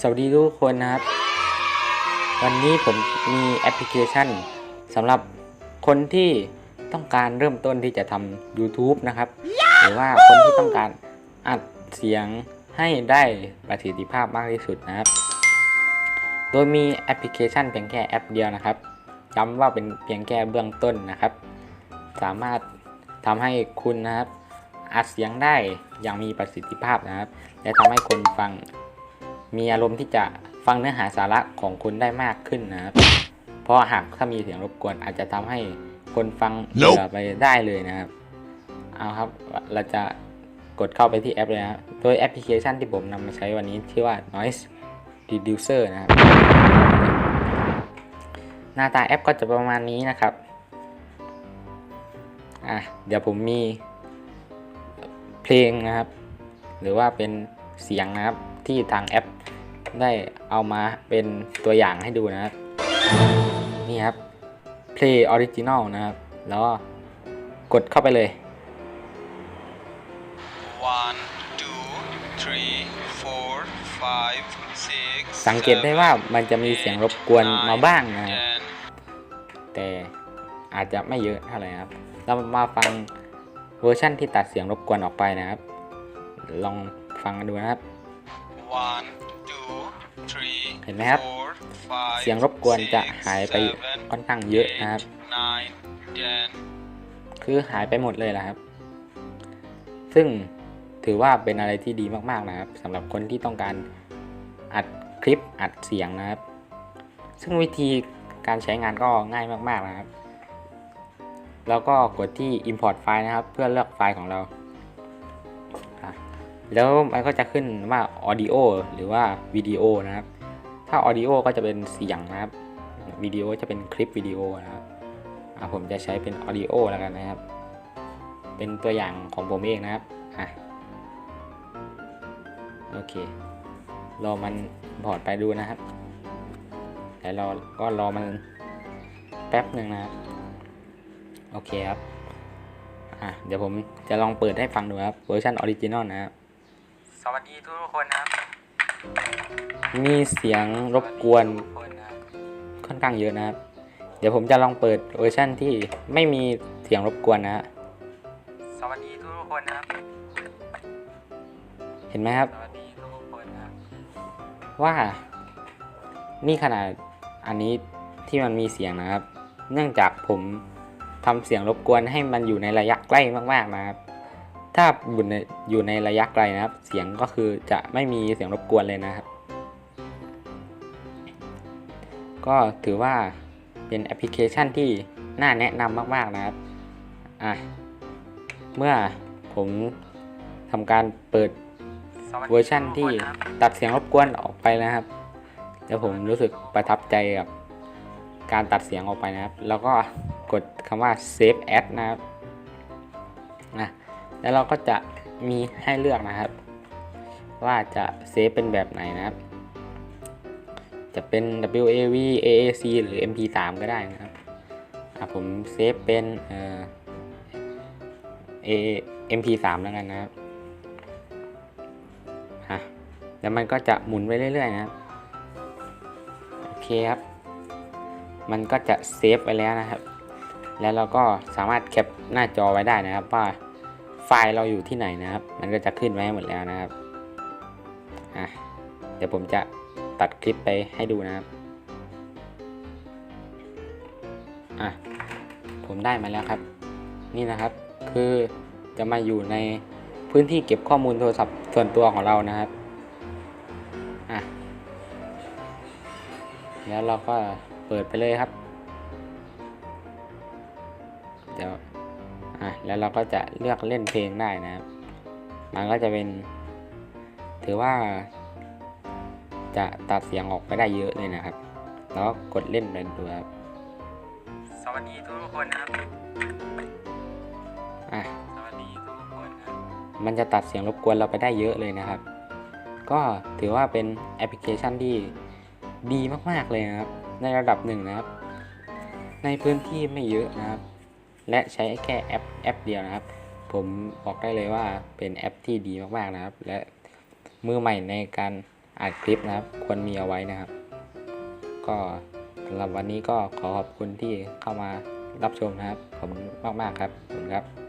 สวัสดีทุกคนนะครับ วันนี้ผมมีแอปพลิเคชันสำหรับคนที่ต้องการเริ่มต้นที่จะทำ YouTube นะครับ หรือว่าคนที่ต้องการอัดเสียงให้ได้ประสิทธิภาพมากที่สุดนะครับ โดยมีแอปพลิเคชันเพียงแค่แอปเดียวนะครับย้ำว่าเป็นเพียงแค่เบื้องต้นนะครับ สามารถทำให้คุณนะครับ อัดเสียงได้อย่างมีประสิทธิภาพนะครับ และทำให้คนฟัง มีอารมณ์ที่จะฟังเนื้อหาสาระของคุณได้มากขึ้นนะครับ เพราะหากถ้ามีเสียงรบกวนอาจจะทำให้คนฟังเบื่อไปได้เลยนะครับ เอาครับ เราจะกดเข้าไปที่แอปเลยนะครับโดยแอปพลิเคชันที่ผมนำมาใช้วันนี้ชื่อว่า noise reducer นะครับ หน้าตาแอปก็จะประมาณนี้นะครับ อะ เดี๋ยวผมมีเพลงนะครับ หรือว่าเป็นเสียงนะครับ ที่ทางแอป ได้เอามาเป็นตัวอย่างให้ดูนะครับ นี่ครับ play original นะครับ แล้วก็กดเข้าไปเลย One, two, three, four, five, six, สังเกตได้ว่ามันจะมีเสียงรบกวนมาบ้างนะครับ ten. แต่อาจจะไม่เยอะเท่าไหร่นะครับ เรามาฟังเวอร์ชั่นที่ตัดเสียงรบกวนออกไปนะครับ ลองฟังกันดูนะครับ One, two, three, เห็นไหมครับ four, five, เสียงรบกวนจะ six, หายไป seven, ค่อนข้างเยอะนะครับ eight, nine, ten. คือหายไปหมดเลยแหละครับ ซึ่งถือว่าเป็นอะไรที่ดีมากๆนะครับสำหรับคนที่ต้องการอัดคลิปอัดเสียงนะครับ ซึ่งวิธีการใช้งานก็ง่ายมากๆนะครับ แล้วก็กดที่ import ไฟล์นะครับ เพื่อเลือกไฟล์ของเราอะ แล้วมันก็จะขึ้นว่า audio หรือว่าวิดีโอนะครับ ถ้า audio ก็จะเป็นเสียงนะครับวิดีโอจะเป็นคลิปวิดีโอนะครับอะผมจะใช้เป็น audio แล้วกันนะครับ เป็นตัวอย่างของผมเองนะครับอะโอเครอมันพอร์ตไปดูนะครับแล้วเราก็รอมันแป๊บหนึ่งนะครับโอเคครับอะเดี๋ยวผมจะลองเปิดให้ฟังดูครับเวอร์ชันออริจินอลนะครับ สวัสดีทุกคนนะครับมีเสียงรบกวนทุกคนนะครับค่อนข้างเยอะนะครับ เดี๋ยวผมจะลองเปิดเวอร์ชันที่ไม่มีเสียงรบกวนนะฮะสวัสดีทุกคนนะครับเห็นไหมครับ สวัสดีทุกคนนะครับว่า นี่ขนาดอันนี้ที่มันมีเสียงนะครับ เนื่องจากผมทำเสียงรบกวนให้มันอยู่ในระยะใกล้มากๆนะครับ ถ้าอยู่ในอยู่ในระยะไกลนะครับ เสียงก็คือจะไม่มีเสียงรบกวนเลยนะครับ ก็ถือว่าเป็นแอปพลิเคชันที่น่าแนะนำมากๆนะครับอะเมื่อผมทำการเปิดเวอร์ชั่นที่ตัดเสียงรบกวนออกไปนะครับ แล้วผมรู้สึกประทับใจกับการตัดเสียงออกไปนะครับ แล้วก็กดคำว่า save as นะครับนะ แล้วเราก็จะมีให้เลือกนะครับ ว่าจะเซฟเป็นแบบไหนนะครับ จะเป็น WAV AAC หรือ MP3 ก็ได้นะครับผมเซฟเป็นเอ่อ A MP3 แล้วกันนะครับฮะแล้วมันก็จะหมุนไปเรื่อยๆนะครับโอเคครับ มันก็จะเซฟไปแล้วนะครับ แล้วเราก็สามารถแคปหน้าจอไว้ได้นะครับว่า ไฟล์เราอยู่ที่ไหนนะครับ มันก็จะขึ้นไว้หมดแล้วนะครับอะเดี๋ยวผมจะตัดคลิปไปให้ดูนะครับอะผมได้มาแล้วครับ นี่นะครับคือจะมาอยู่ในพื้นที่เก็บข้อมูลโทรศัพท์ส่วนตัวของเรานะครับอะแล้วเราก็เปิดไปเลยครับ เดี๋ยว อะแล้วเราก็จะเลือกเล่นเพลงได้นะครับ มันก็จะเป็น ถือว่า จะตัดเสียงออกไปได้เยอะเลยนะครับ แล้วก็กดเล่นไปดูครับ สวัสดีทุกคนนะครับอะสวัสดีทุกคนนะครับมันจะตัดเสียงรบกวนเราไปได้เยอะเลยนะครับ ก็ถือว่าเป็นแอปพลิเคชันที่ดีมากๆเลยนะครับ ในระดับหนึ่งนะครับ ในพื้นที่ไม่เยอะนะครับ และใช้แค่แอปแอปเดียวนะครับ ผมบอกได้เลยว่าเป็นแอปที่ดีมากๆนะครับ และมือใหม่ในการอัดคลิปนะครับ ควรมีเอาไว้นะครับ ก็สำหรับวันนี้ก็ขอขอบคุณที่เข้ามารับชมนะครับ ผมมากๆครับขอบคุณครับ